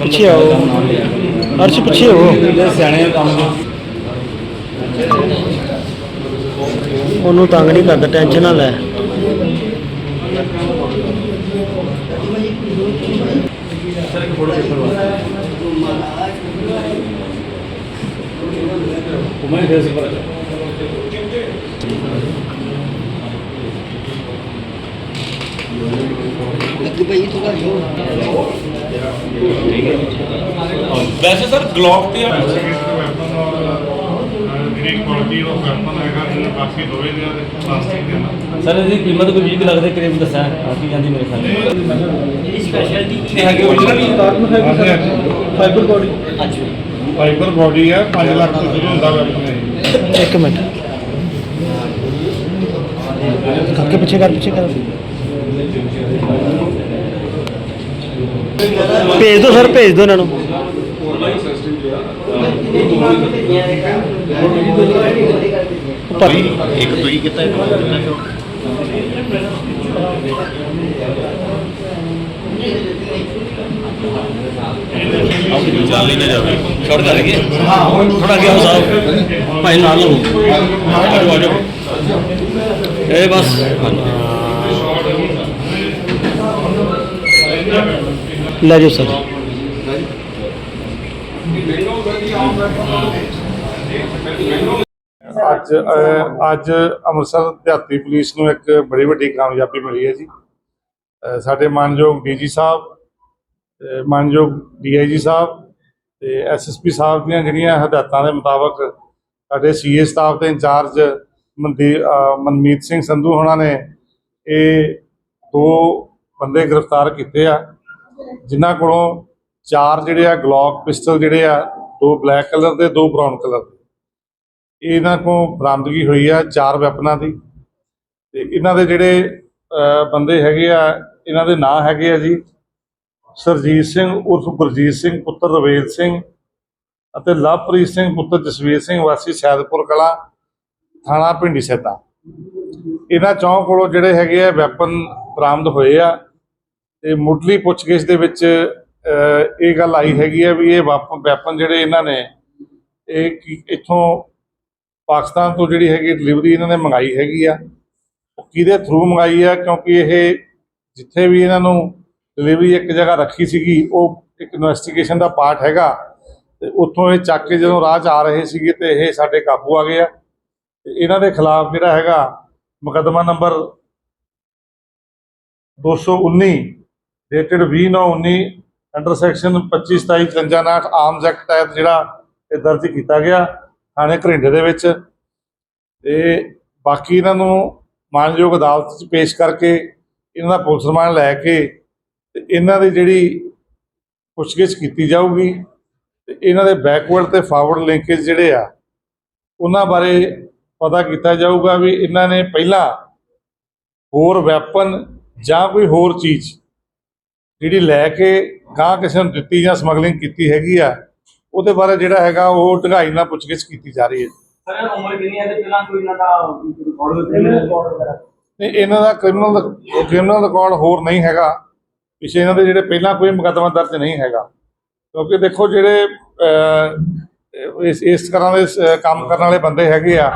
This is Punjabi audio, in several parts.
ਪਿੱਛੇ ਆਓ। ਅਰਸ਼, ਪਿੱਛੇ ਹੋ ਸਿਆਣੇ ਕੰਮ ਉਹਨੂੰ ਤੰਗ ਨਹੀਂ ਕਰਦਾ ਟੈਨਸ਼ਨ ਨਾ ਲੈ। ਘੁਮਾਈ ਫੇਰ ਸੇ ਪਰ ਵੈਸੇ ਸਰ ਗਲੌਕ ਤੇ ਜਿਹੜੀ ਕੁਆਲਿਟੀ ਉਹ ਵੈਪਨ ਹੈਗਾ ਜਿਹਨੇ ਬਾਕੀ ਦੋਵੇਂ ਦੇ ਪਲਾਸਟਿਕ ਦੇ ਨਾਲ ਸਰ ਇਹਦੀ ਕੀਮਤ ਕੋਈ 20 ਕੁ ਲੱਖ ਦੇ ਕਰੀਬ ਦੱਸਿਆ ਆਕੀ ਜਾਂਦੀ ਮੇਰੇ ਖਿਆਲ ਨਾਲ? ਇਹ ਹੈਗੇ original fiber body fiber body ਹੈ 5 ਲੱਖ ਤੋਂ ਸ਼ੁਰੂ ਹੁੰਦਾ ਵੈਪਨ ਇਹ ਇੱਕ ਮਿੰਟ। ਕਾਕੇ ਪਿੱਛੇ ਕਰ ਪਿੱਛੇ ਕਰ। ਭੇਜ ਦਿਓ ਸਰ, ਭੇਜ ਦਿਓ ਇਹਨਾਂ ਨੂੰ। ਉੱਪਰ ਇੱਕ ਤੁਸੀਂ ਕੀਤਾ ਇੱਕ ਹੋਰ ਕੀਤਾ ਫਿਰ ਆਪਣੀ ਜਾਲੀ ਨਾ ਜਾਵੇ। ਛੋੜ ਜਾ ਲਗੇ ਥੋੜਾ ਅੱਗੇ ਹੋ ਸਾਹਿਬ ਭਾਈ ਨਾਲ ਲਓ ਆਜੋ ਆਜੋ ਇਹ ਬਸ। ਲੈ ਜਾਓ ਸਰ। ਅੱਜ ਅਹ, ਅੱਜ ਅੰਮ੍ਰਿਤਸਰ ਦਿਹਾਤੀ ਪੁਲਿਸ ਨੂੰ ਇੱਕ ਬੜੀ ਵੱਡੀ ਕਾਮਯਾਬੀ ਮਿਲੀ ਹੈ ਜੀ। ਅਹ, ਸਾਡੇ ਮਾਨਯੋਗ ਡੀਜੀ ਸਾਹਿਬ ਤੇ ਮਾਨਯੋਗ ਡੀਆਈਜੀ ਸਾਹਿਬ ਤੇ ਐਸਐਸਪੀ ਸਾਹਿਬ ਦੀਆਂ ਜਿਹੜੀਆਂ ਹਦਾਇਤਾਂ ਦੇ ਮੁਤਾਬਕ ਸਾਡੇ ਸੀਏ ਸਟਾਫ ਦੇ ਇੰਚਾਰਜ ਮਨਦੀ ਅਹ, ਮਨਮੀਤ ਸਿੰਘ ਸੰਧੂ ਹੋਣਾ ਨੇ ਇਹ ਦੋ ਬੰਦੇ ਗ੍ਰਿਫਤਾਰ ਕੀਤੇ ਆ। ਜਿਨ੍ਹਾਂ ਕੋਲੋਂ ਚਾਰ ਜਿਹੜੇ ਆ ਗਲੌਕ ਪਿਸਟਲ ਜਿਹੜੇ ਆ, ਦੋ ਬਲੈਕ ਕਲਰ ਦੇ, ਦੋ ਬ੍ਰਾਊਨ ਕਲਰ ਦੇ। ਇਹਨਾਂ ਕੋਲ ਬਰਾਮਦਗੀ ਹੋਈ ਆ ਚਾਰ ਵੈਪਨਾਂ ਦੀ। ਤੇ ਇਹਨਾਂ ਦੇ ਜਿਹੜੇ ਬੰਦੇ ਹੈਗੇ ਆ, ਇਹਨਾਂ ਦੇ ਨਾਂ ਹੈਗੇ ਆ ਜੀ ਸਰਜੀਤ ਸਿੰਘ ਉਰਫ ਗੁਰਜੀਤ ਸਿੰਘ, ਪੁੱਤਰ ਰਵੇਲ ਸਿੰਘ ਅਤੇ ਲਵਪ੍ਰੀਤ ਸਿੰਘ, ਪੁੱਤਰ ਜਸਵੀਰ ਸਿੰਘ, ਵਾਸੀ ਸੈਦਪੁਰ ਕਲਾ, ਥਾਣਾ ਪਿੰਡੀ ਸੈਦਾ ਇਹਨਾਂ ਚੌਂ ਕੋਲੋਂ ਜਿਹੜੇ ਹੈਗੇ ਆ ਵੈਪਨ ਬਰਾਮਦ ਹੋਏ ਆ। ਤੇ ਮੁੱਢਲੀ ਪੁੱਛਗਿੱਛ ਦੇ ਵਿੱਚ ਇਹ ਗੱਲ ਆਈ ਹੈਗੀ ਆ ਵੀ ਇਹ ਵੈਪਨ ਵੈਪਨ ਜਿਹੜੇ ਇਹਨਾਂ ਨੇ, ਇਹ ਕੀ- ਇੱਥੋਂ ਪਾਕਿਸਤਾਨ ਤੋਂ ਜਿਹੜੀ ਹੈਗੀ ਡਿਲੀਵਰੀ ਇਹਨਾਂ ਨੇ ਮੰਗਾਈ ਹੈਗੀ ਆ। ਉਹ ਕਿਹਦੇ ਥਰੂ ਮੰਗਾਈ ਆ? ਕਿਉਂਕਿ ਇਹ ਜਿੱਥੇ ਵੀ ਇਹਨਾਂ ਨੂੰ ਡਿਲੀਵਰੀ ਇੱਕ ਜਗ੍ਹਾ ਰੱਖੀ ਸੀਗੀ, ਉਹ ਇੱਕ ਇਨਵੈਸਟੀਗੇਸ਼ਨ ਦਾ ਪਾਰਟ ਹੈਗਾ। ਤੇ ਉੱਥੋਂ ਇਹ ਚੱਕ ਕੇ ਜਦੋਂ ਰਾਹ 'ਚ ਆ ਰਹੇ ਸੀਗੇ ਤੇ ਇਹ ਸਾਡੇ ਕਾਬੂ ਆ ਗਏ ਆ। ਤੇ ਇਹਨਾਂ ਦੇ ਖਿਲਾਫ ਜਿਹੜਾ ਹੈਗਾ ਮੁਕੱਦਮਾ number 219 dated 2019 under section 25 27 53 arms act ਤਹਿਤ ਜਿਹੜਾ ਇਹ ਦਰਜ ਕੀਤਾ ਗਿਆ, ਥਾਣੇ ਘਰਿੰਡੇ ਦੇ ਵਿੱਚ। ਤੇ ਬਾਕੀ ਇਹਨਾਂ ਨੂੰ ਮਾਨਯੋਗ ਅਦਾਲਤ 'ਚ ਪੇਸ਼ ਕਰਕੇ ਇਹਨਾਂ ਦਾ ਪੁਲਿਸ ਰਿਮਾਂਡ ਲੈ ਕੇ ਤੇ ਇਹਨਾਂ ਦੀ ਜਿਹੜੀ ਪੁੱਛਗਿੱਛ ਕੀਤੀ ਜਾਊਗੀ ਤੇ ਇਹਨਾਂ ਦੇ ਬੈਕਵਰਡ ਤੇ ਫਾਰਵਰਡ ਲਿੰਕੇਜ ਜਿਹੜੇ ਆ, ਉਹਨਾਂ ਬਾਰੇ ਪਤਾ ਕੀਤਾ ਜਾਊਗਾ ਵੀ ਇਹਨਾਂ ਨੇ ਪਹਿਲਾਂ ਹੋਰ ਵੈਪਨ ਜਾਂ ਕੋਈ ਹੋਰ ਚੀਜ਼ ਜਿਹੜੀ ਲੈ ਕੇ ਗਾਂ ਕਿਸੇ ਨੂੰ ਦਿੱਤੀ ਜਾਂ ਸਮਗਲਿੰਗ ਕੀਤੀ ਹੈਗੀ ਆ ਉਹਦੇ ਬਾਰੇ ਜਿਹੜਾ ਹੈਗਾ ਉਹ ਢਗਾਈ ਨਾਲ ਪੁੱਛਗਿੱਛ ਕੀਤੀ ਜਾ ਰਹੀ ਹੈ। ਸਰ ਉਮਰ ਕਿੰਨੀ ਹੈ ਤੇ ਪਹਿਲਾਂ ਕੋਈ ਇਹਨਾਂ ਦਾ ਰਿਕਾਰਡ ਤੇ ਇਹਨਾਂ ਦਾ ਕ੍ਰਿਮੀਨਲ ਕ੍ਰਿਮੀਨਲ ਰਿਕਾਰਡ ਹੋਰ ਨਹੀਂ ਹੈਗਾ। ਪਿਛੇ ਇਹਨਾਂ ਦੇ ਜਿਹੜੇ ਪਹਿਲਾਂ ਕੋਈ ਮੁਕੱਦਮਾ ਦਰਜ ਨਹੀਂ ਹੈਗਾ। ਕਿਉਂਕਿ ਦੇਖੋ ਜਿਹੜੇ ਇਸ ਇਸ ਤਰ੍ਹਾਂ ਦੇ ਕੰਮ ਕਰਨ ਵਾਲੇ ਬੰਦੇ ਹੈਗੇ ਆ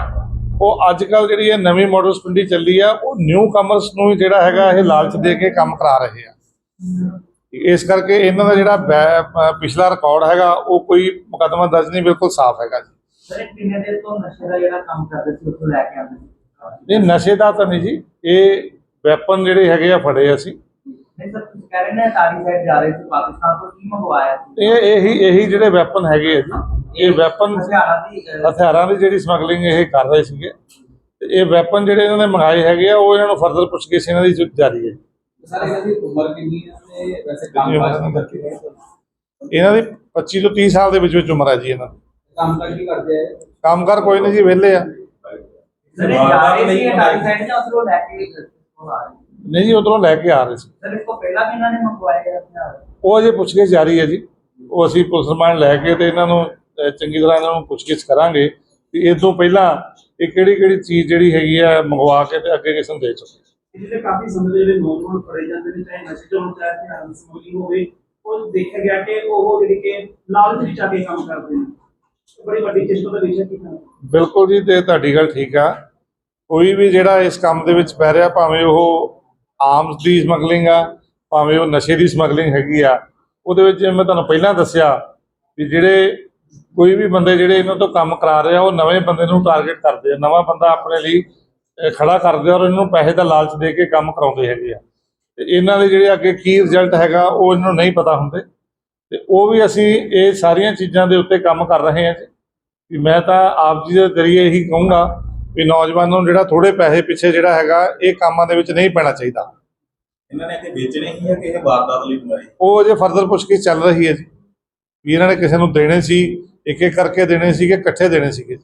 ਉਹ ਅੱਜ ਕੱਲ ਜਿਹੜੀ ਇਹ ਨਵੀਂ ਮਾਡਲ ਸਪਿੰਡੀ ਚੱਲੀ ਆ ਉਹ ਨਿਊ ਕਮਰਸ ਨੂੰ ਹੀ ਜਿਹੜਾ ਹੈਗਾ ਇਹ ਲਾਲਚ ਦੇ ਕੇ ਕੰਮ ਕਰਾ ਰਹੇ ਆ। ਇਸ ਕਰਕੇ ਇਹਨਾਂ ਦਾ ਜਿਹੜਾ ਪਿਛਲਾ ਰਿਕਾਰਡ ਹੈਗਾ ਉਹ ਕੋਈ ਮੁਕੱਦਮਾ ਦਰਜ ਨਹੀਂ ਬਿਲਕੁਲ ਸਾਫ਼ ਹੈਗਾ ਜੀ। ਸਰ ਕਿੰਨੇ ਦੇਰ ਤੋਂ ਨਸ਼ੇ ਦਾ ਜਿਹੜਾ ਕੰਮ ਕਰਦੇ ਸੀ ਉੱਥੋਂ ਲੈ ਕੇ ਆਉਂਦੇ ਸੀ। ਇਹ ਨਸ਼ੇ ਦਾ ਤਾਂ ਨਹੀਂ ਜੀ ਇਹ ਵੈਪਨ ਜਿਹੜੇ ਹੈਗੇ ਆ ਫੜੇ ਅਸੀਂ। ਨਹੀਂ ਇਹ ਇਹੀ ਇਹੀ ਜਿਹੜੇ ਵੈਪਨ ਹੈਗੇ ਆ ਜੀ ਇਹ ਵੈਪਨ ਹਥਿਆਰਾਂ ਦੀ ਜਿਹੜੀ ਸਮਗਲਿੰਗ ਇਹ ਕਰ ਰਹੇ ਸੀਗੇ। ਇਹ ਵੈਪਨ ਜਿਹੜੇ ਇਹਨਾਂ ਨੇ ਮੰਗਾਏ ਹੈਗੇ ਆ ਉਹ ਇਹਨਾਂ ਨੂੰ ਫਰਦਰ ਪੁੱਛਗਿੱਛ ਇਹਨਾਂ ਦੀ ਜਾਰੀ ਹੈ। ਸਰ ਇਹਨਾਂ ਦੀ ਉਮਰ ਕਿੰਨੀ ਹੈ ਤੇ ਵੈਸੇ ਕੰਮ ਕਾਜ ਕੀ ਕਰਦੇ ਹੈ? ਇਹਨਾਂ ਦੀ 25 ਤੋਂ 30 ਸਾਲ ਦੇ ਵਿੱਚ ਵਿੱਚ ਉਮਰ ਹੈ ਜੀ ਇਹਨਾਂ ਦੀ। ਕੰਮ ਕਾਜ ਕੀ ਕਰਦੇ ਹੈ ਕੰਮਕਾਰ ਕੋਈ ਨਹੀਂ ਜੀ ਵਿਹਲੇ ਆ। ਸਰ ਇਹ ਜਾ ਰਹੇ ਸੀ ਤਾਰੀ ਸਾਈਡ ਜਾਂ ਉੱਥੋਂ ਲੈ ਕੇ ਇੱਥੋਂ ਆ ਰਹੇ ਸੀ? ਨਹੀਂ ਜੀ ਉਧਰੋਂ ਲੈ ਕੇ ਆ ਰਹੇ ਸੀ। ਸਰ ਇਸ ਤੋਂ ਪਹਿਲਾਂ ਵੀ ਇਹਨਾਂ ਨੇ ਮੰਗਵਾਏ ਆ ਹਥਿਆਰ ਉਹ ਅਜੇ ਪੁੱਛਗਿੱਛ ਜਾਰੀ ਹੈ ਜੀ। ਉਹ ਅਸੀਂ ਪੁਲਿਸ ਰਿਮਾਂਡ ਲੈ ਕੇ ਤੇ ਇਹਨਾਂ ਨੂੰ ਚੰਗੀ ਤਰ੍ਹਾਂ ਇਹਨਾਂ ਨੂੰ ਪੁੱਛਗਿੱਛ ਕਰਾਂਗੇ। ਕਿ ਇਹ ਤੋਂ ਪਹਿਲਾਂ ਇਹ ਕਿਹੜੀ ਕਿਹੜੀ ਚੀਜ਼ ਜਿਹੜੀ ਹੈਗੀ ਆ ਮੰਗਵਾ ਕੇ ਤੇ ਅੱਗੇ ਕਿਸੇ ਨੂੰ ਦੇ ਚੁੱਕੇ। ਜਿਹੜੇ ਕਾਫੀ ਸਮੇਂ ਦੇ ਜਿਹੜੇ ਨੌਜਵਾਨ ਫੜੇ ਜਾਂਦੇ ਨੇ, ਚਾਹੇ ਨਸ਼ੇ ਤੋਂ ਚਾਹੇ ਹਥਿਆਰਾਂ ਦੀ ਸਮਗਲਿੰਗ ਹੋਵੇ, ਉਹ ਦੇਖਿਆ ਗਿਆ ਕਿ ਉਹ ਜਿਹੜੀ ਕਿ ਲਾਲਚ ਵਿੱਚ ਆ ਕੇ ਕੰਮ ਕਰਦੇ ਨੇ। ਬੜੀ ਵੱਡੀ ਚਿੰਤਾ ਦਾ ਵਿਸ਼ਾ ਕੀ ਬਿਲਕੁਲ ਜੀ, ਤੇ ਤੁਹਾਡੀ ਗੱਲ ਠੀਕ ਆ। ਕੋਈ ਵੀ ਜਿਹੜਾ ਇਸ ਕੰਮ ਦੇ ਵਿੱਚ ਪੈ ਰਿਹਾ, ਭਾਵੇਂ ਉਹ ਆਰਮਸ ਦੀ ਸਮਗਲਿੰਗ ਆ, ਭਾਵੇਂ ਉਹ ਨਸ਼ੇ ਦੀ ਸਮਗਲਿੰਗ ਹੈਗੀ ਆ, ਉਹਦੇ ਵਿੱਚ ਜਿਵੇਂ ਮੈਂ ਤੁਹਾਨੂੰ ਪਹਿਲਾਂ ਦੱਸਿਆ ਵੀ ਜਿਹੜੇ ਕੋਈ ਵੀ ਬੰਦੇ ਜਿਹੜੇ ਇਹਨਾਂ ਤੋਂ ਕੰਮ ਕਰਾ ਰਹੇ ਆ, ਉਹ ਨਵੇਂ ਬੰਦੇ ਨੂੰ ਟਾਰਗੇਟ ਕਰਦੇ ਆ। ਨਵਾਂ ਬੰਦਾ ਆਪਣੇ ਲਈ ਖੜਾ ਕਰਦੇ ਔਰ ਇਹਨਾਂ ਨੂੰ ਪੈਸੇ ਦਾ ਲਾਲਚ ਦੇ ਕੇ ਕੰਮ ਕਰਾਉਂਦੇ ਹੈਗੇ ਆ। ਤੇ ਇਹਨਾਂ ਦੇ ਜਿਹੜੇ ਅੱਗੇ ਕੀ ਰਿਜ਼ਲਟ ਹੈਗਾ ਉਹ ਇਹਨਾਂ ਨੂੰ ਨਹੀਂ ਪਤਾ ਹੁੰਦੇ। ਤੇ ਉਹ ਵੀ ਅਸੀਂ ਇਹ ਸਾਰੀਆਂ ਚੀਜ਼ਾਂ ਦੇ ਉੱਤੇ ਕੰਮ ਕਰ ਰਹੇ ਹਾਂ ਜੀ। ਮੈਂ ਤਾਂ ਆਪ ਜੀ ਦੇ ਜ਼ਰੀਏ ਇਹੀ ਕਹੂੰਗਾ ਵੀ ਨੌਜਵਾਨਾਂ ਨੂੰ ਜਿਹੜਾ ਥੋੜੇ ਪੈਸੇ ਪਿੱਛੇ ਜਿਹੜਾ ਹੈਗਾ ਇਹ ਕੰਮਾਂ ਦੇ ਵਿੱਚ ਨਹੀਂ ਪੈਣਾ ਚਾਹੀਦਾ। ਇਹਨਾਂ ਨੇ ਇੱਥੇ ਵੇਚਣੇ ਹੀ ਆ ਕਿ ਇਹ ਵਾਰਦਾਤ ਲਈ ਬਣਾਏ? ਉਹ ਅਜੇ ਫਰਦਰ ਪੁੱਛਗਿੱਛ ਚੱਲ ਰਹੀ ਹੈ ਜੀ। ਵੀ ਇਹਨਾਂ ਨੇ ਕਿਸੇ ਨੂੰ ਦੇਣੇ ਸੀ ਇੱਕ ਇੱਕ ਕਰਕੇ ਦੇਣੇ ਸੀਗੇ ਇਕੱਠੇ ਦੇਣੇ ਸੀਗੇ